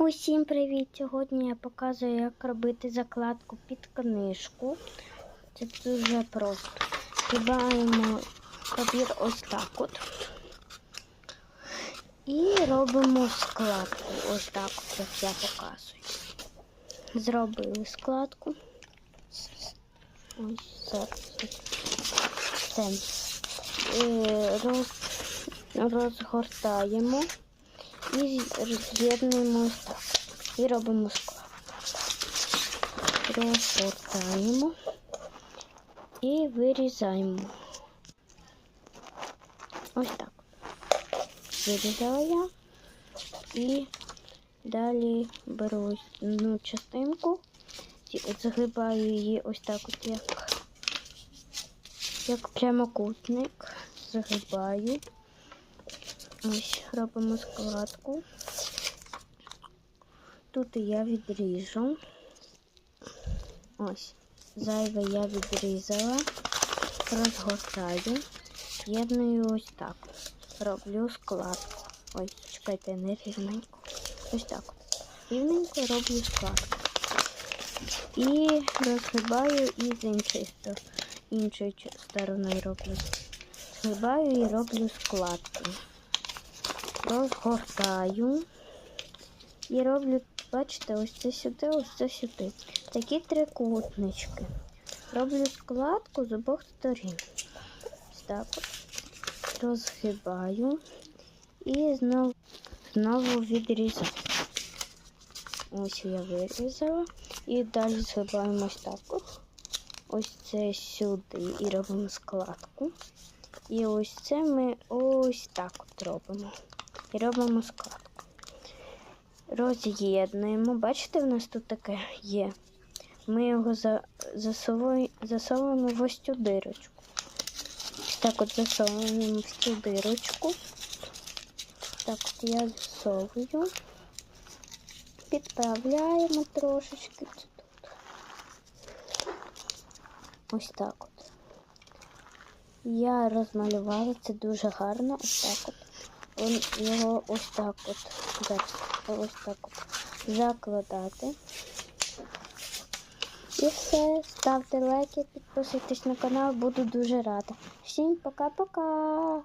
Усім привіт! Сьогодні я показую, як робити закладку під книжку. Це дуже просто. Скибаємо папір ось так от. І робимо складку. Ось так як я показую. Зробили складку. Ось зараз. Це. Е, Роз, розгортаємо і з'єднуємо ось так. І робимо склад. Розгортаємо і вирізаємо. Ось так. Вирізала я. І далі беру одну частинку, загибаю її ось так от як, як прямокутник. Загибаю. Ось робимо складку. Тут я відріжу. Ось. Зайве я відрізала, розгортаю, з'єдную ось так. Роблю складку. Ой, чекайте, не рівненько. Ось так. Рівненько роблю складку. І розгибаю і з іншої сторони, іншою стороною роблю. Згибаю і роблю складку розгортаю і роблю, бачите, ось це сюди, ось це сюди. Такі трикутнички. Роблю складку з обох сторін. Ось так от. Розгибаю і знову, знову відрізаю. Ось я вирізала. І далі згибаємо ось так от. Ось це сюди і робимо складку. І ось це ми ось так от робимо. І робимо складку. Роз'єднуємо. Бачите, в нас тут таке є. Ми його за, засовуємо, засовуємо в ось цю дирочку. Так от засовуємо в цю дирочку. Так от я засовую. Підправляємо трошечки тут. Ось так от. Я розмалювала це дуже гарно. Ось так от. Он його ось так от. Ось так от закладати. І все. Ставте лайки, підписуйтесь на канал, буду дуже рада. Всім пока-пока!